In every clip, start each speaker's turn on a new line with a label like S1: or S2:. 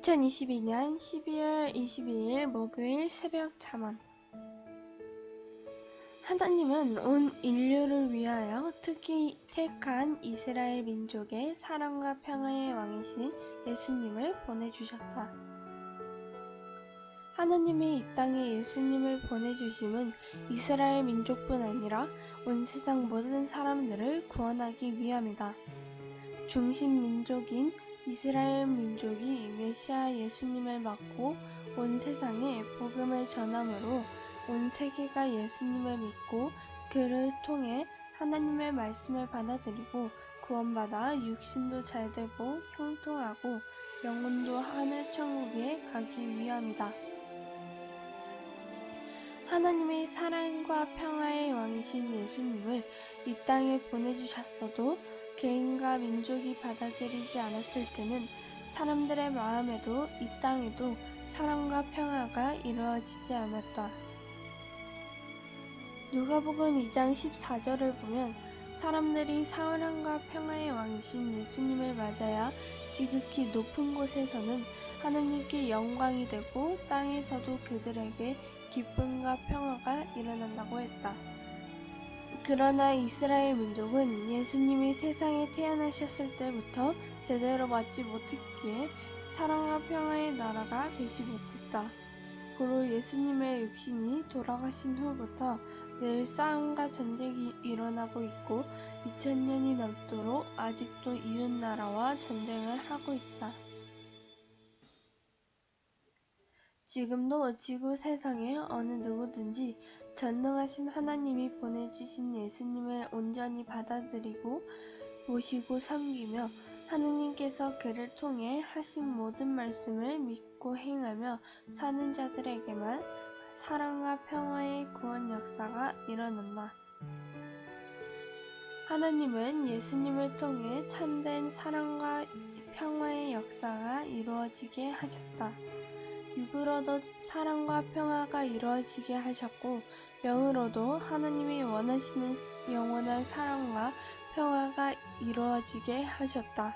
S1: 2022년 12월 22일 목요일 새벽 잠언 하나님은 온 인류를 위하여 특히 택한 이스라엘 민족의 사랑과 평화의 왕이신 예수님을 보내주셨다. 하나님이 이 땅에 예수님을 보내주심은 이스라엘 민족뿐 아니라 온 세상 모든 사람들을 구원하기 위함이다. 중심 민족인 이스라엘 민족이 메시아 예수님을 맡고 온 세상에 복음을 전함으로 온 세계가 예수님을 믿고 그를 통해 하나님의 말씀을 받아들이고 구원받아 육신도 잘 되고 형통하고 영혼도 하늘 천국에 가기 위함이다. 하나님이 사랑과 평화의 왕이신 예수님을 이 땅에 보내주셨어도 개인과 민족이 받아들이지 않았을 때는 사람들의 마음에도 이 땅에도 사랑과 평화가 이루어지지 않았다. 누가복음 2장 14절을 보면 사람들이 사랑과 평화의 왕이신 예수님을 맞아야 지극히 높은 곳에서는 하느님께 영광이 되고 땅에서도 그들에게 기쁨과 평화가 일어난다고 했다. 그러나 이스라엘 민족은 예수님이 세상에 태어나셨을 때부터 제대로 맞지 못했기에 사랑과 평화의 나라가 되지 못했다. 고로 예수님의 육신이 돌아가신 후부터 늘 싸움과 전쟁이 일어나고 있고 2000년이 넘도록 아직도 이웃 나라와 전쟁을 하고 있다. 지금도 지구 세상에 어느 누구든지 전능하신 하나님이 보내주신 예수님을 온전히 받아들이고 모시고 섬기며 하느님께서 그를 통해 하신 모든 말씀을 믿고 행하며 사는 자들에게만 사랑과 평화의 구원 역사가 일어난다. 하나님은 예수님을 통해 참된 사랑과 평화의 역사가 이루어지게 하셨다. 육으로도 사랑과 평화가 이루어지게 하셨고 영으로도 하나님이 원하시는 영원한 사랑과 평화가 이루어지게 하셨다.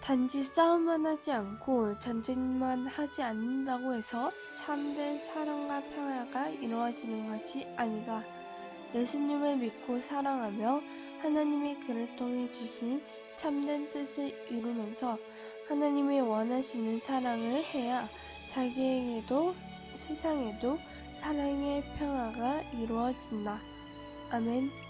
S1: 단지 싸움만 하지 않고 전쟁만 하지 않는다고 해서 참된 사랑과 평화가 이루어지는 것이 아니다. 예수님을 믿고 사랑하며 하나님이 그를 통해 주신 참된 뜻을 이루면서 하나님이 원하시는 사랑을 해야 자기에게도 세상에도 사랑의 평화가 이루어진다. 아멘.